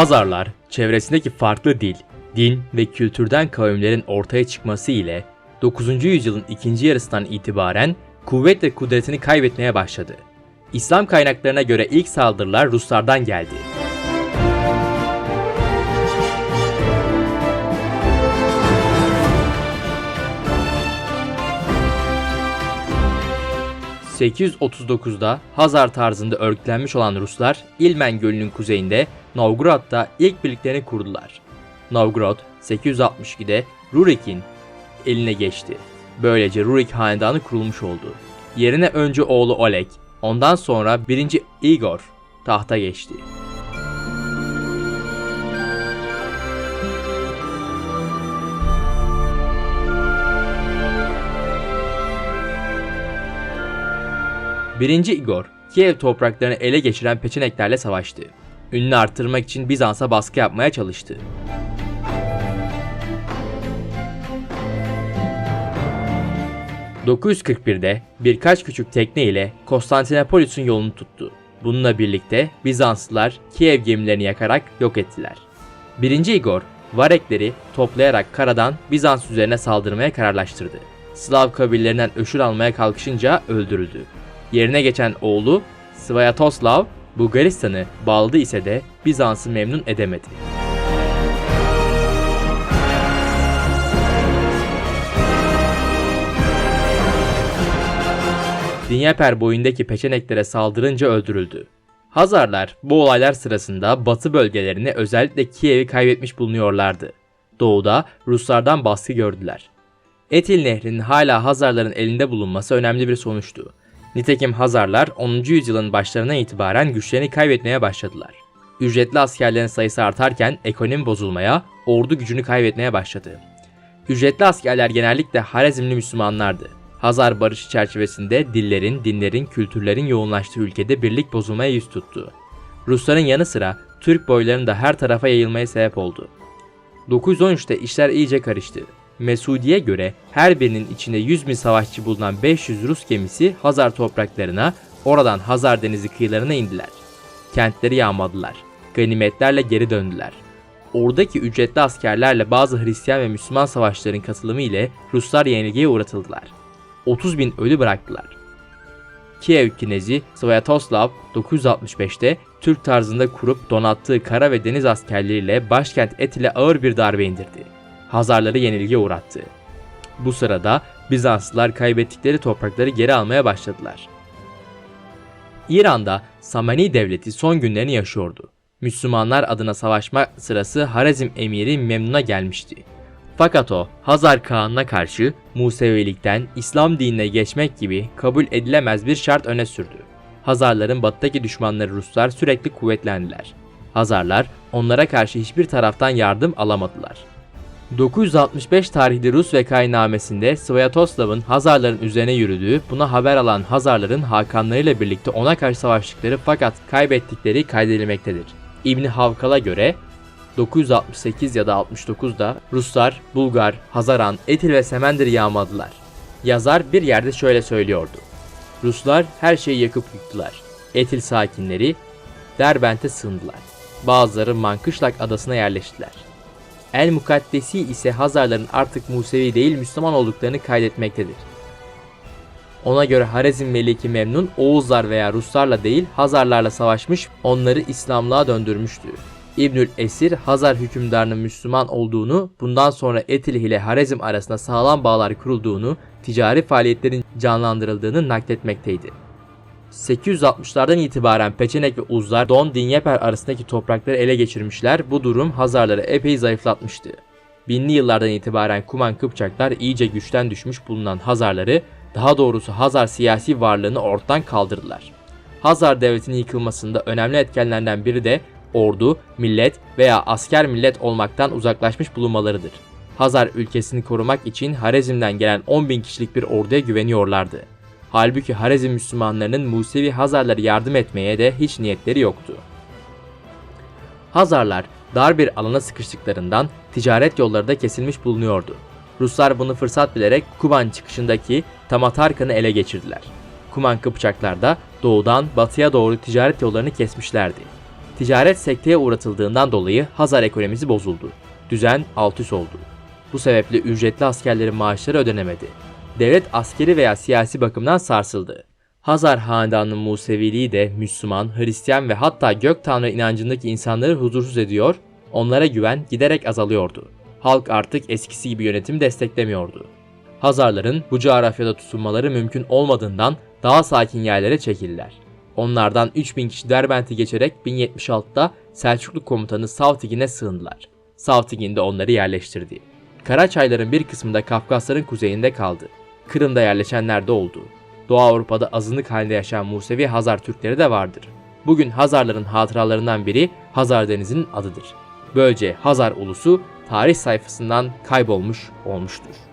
Hazarlar, çevresindeki farklı dil, din ve kültürden kavimlerin ortaya çıkması ile 9. yüzyılın ikinci yarısından itibaren kuvvet ve kudretini kaybetmeye başladı. İslam kaynaklarına göre ilk saldırılar Ruslardan geldi. ...839'da Hazar tarzında örgütlenmiş olan Ruslar İlmen Gölü'nün kuzeyinde Novgorod'da ilk birliklerini kurdular. Novgorod 862'de Rurik'in eline geçti. Böylece Rurik hanedanı kurulmuş oldu. Yerine önce oğlu Oleg, ondan sonra 1. Igor tahta geçti. Birinci Igor, Kiev topraklarını ele geçiren Peçeneklerle savaştı. Ününü artırmak için Bizans'a baskı yapmaya çalıştı. ...941'de birkaç küçük tekne ile Konstantinopolis'in yolunu tuttu. Bununla birlikte Bizanslılar Kiev gemilerini yakarak yok ettiler. 1. Igor, Varekleri toplayarak karadan Bizans üzerine saldırmaya kararlaştırdı. Slav kabillerinden öşür almaya kalkışınca öldürüldü. Yerine geçen oğlu Sviatoslav Bulgaristan'ı bağladı ise de Bizans'ı memnun edemedi. Dinyeper boyundaki peçeneklere saldırınca öldürüldü. Hazarlar bu olaylar sırasında batı bölgelerini özellikle Kiev'i kaybetmiş bulunuyorlardı. Doğuda Ruslardan baskı gördüler. Etil Nehri'nin hala Hazarların elinde bulunması önemli bir sonuçtu. Nitekim Hazarlar 10. yüzyılın başlarına itibaren güçlerini kaybetmeye başladılar. Ücretli askerlerin sayısı artarken ekonomi bozulmaya, ordu gücünü kaybetmeye başladı. Ücretli askerler genellikle Harezmli Müslümanlardı. Hazar barışı çerçevesinde dillerin, dinlerin, kültürlerin yoğunlaştığı ülkede birlik bozulmaya yüz tuttu. Rusların yanı sıra Türk boylarının da her tarafa yayılmaya sebep oldu. 913'te işler iyice karıştı. Mesudi'ye göre her birinin içinde 100 bin savaşçı bulunan 500 Rus gemisi Hazar topraklarına, oradan Hazar denizi kıyılarına indiler. Kentleri yağmaladılar. Ganimetlerle geri döndüler. Oradaki ücretli askerlerle bazı Hristiyan ve Müslüman savaşçıların katılımı ile Ruslar yenilgiye uğratıldılar. 30 bin ölü bıraktılar. Kiev Kinezi Sviatoslav 965'te Türk tarzında kurup donattığı kara ve deniz askerleriyle başkent Etil'e ağır bir darbe indirdi. Hazarları yenilgiye uğrattı. Bu sırada Bizanslılar kaybettikleri toprakları geri almaya başladılar. İran'da Samani devleti son günlerini yaşıyordu. Müslümanlar adına savaşma sırası Harezm emiri Memnun'a gelmişti. Fakat o Hazar Kağan'ına karşı Musevilikten İslam dinine geçmek gibi kabul edilemez bir şart öne sürdü. Hazarların batıdaki düşmanları Ruslar sürekli kuvvetlendiler. Hazarlar onlara karşı hiçbir taraftan yardım alamadılar. 965 tarihli Rus vekainamesinde Sviatoslav'ın Hazarların üzerine yürüdüğü, buna haber alan Hazarların Hakanlarıyla birlikte ona karşı savaştıkları fakat kaybettikleri kaydedilmektedir. İbni Havkal'a göre 968 ya da 69'da Ruslar, Bulgar, Hazaran, Etil ve Semendir'i yağmaladılar. Yazar bir yerde şöyle söylüyordu. Ruslar her şeyi yakıp yıktılar. Etil sakinleri Derbent'e sığındılar. Bazıları Mankışlak adasına yerleştiler. El Mukaddesi ise Hazarların artık Musevi değil Müslüman olduklarını kaydetmektedir. Ona göre Harezm Meliki Memnun Oğuzlar veya Ruslarla değil Hazarlarla savaşmış onları İslamlığa döndürmüştü. İbnül Esir Hazar hükümdarının Müslüman olduğunu, bundan sonra Etil ile Harezm arasında sağlam bağlar kurulduğunu, ticari faaliyetlerin canlandırıldığını nakletmekteydi. 860'lardan itibaren Peçenek ve Uzlar Don Dinyeper arasındaki toprakları ele geçirmişler. Bu durum Hazarları epey zayıflatmıştı. Binli yıllardan itibaren Kuman Kıpçaklar iyice güçten düşmüş bulunan Hazarları, daha doğrusu Hazar siyasi varlığını ortadan kaldırdılar. Hazar devletinin yıkılmasında önemli etkenlerden biri de ordu, millet veya asker millet olmaktan uzaklaşmış bulunmalarıdır. Hazar ülkesini korumak için Harezm'den gelen 10 bin kişilik bir orduya güveniyorlardı. Halbuki Harezm Müslümanlarının Musevi Hazarlara yardım etmeye de hiç niyetleri yoktu. Hazarlar dar bir alana sıkıştıklarından ticaret yolları da kesilmiş bulunuyordu. Ruslar bunu fırsat bilerek Kuban çıkışındaki Tamatarkan'ı ele geçirdiler. Kuman Kıpçaklar da doğudan batıya doğru ticaret yollarını kesmişlerdi. Ticaret sekteye uğratıldığından dolayı Hazar ekonomisi bozuldu. Düzen alt üst oldu. Bu sebeple ücretli askerlerin maaşları ödenemedi. Devlet askeri veya siyasi bakımdan sarsıldı. Hazar Hanedanı'nın Museviliği de Müslüman, Hristiyan ve hatta gök tanrı inancındaki insanları huzursuz ediyor, onlara güven giderek azalıyordu. Halk artık eskisi gibi yönetimi desteklemiyordu. Hazarların bu coğrafyada tutunmaları mümkün olmadığından daha sakin yerlere çekildiler. Onlardan 3000 kişi Derbent'i geçerek 1076'da Selçuklu komutanı Savtigin'e sığındılar. Savtigin de onları yerleştirdi. Karaçayların bir kısmında Kafkasların kuzeyinde kaldı. Kırım'da yerleşenler de oldu. Doğu Avrupa'da azınlık halinde yaşayan Musevi Hazar Türkleri de vardır. Bugün Hazarların hatıralarından biri Hazar Denizi'nin adıdır. Böylece Hazar ulusu tarih sayfasından kaybolmuş olmuştur.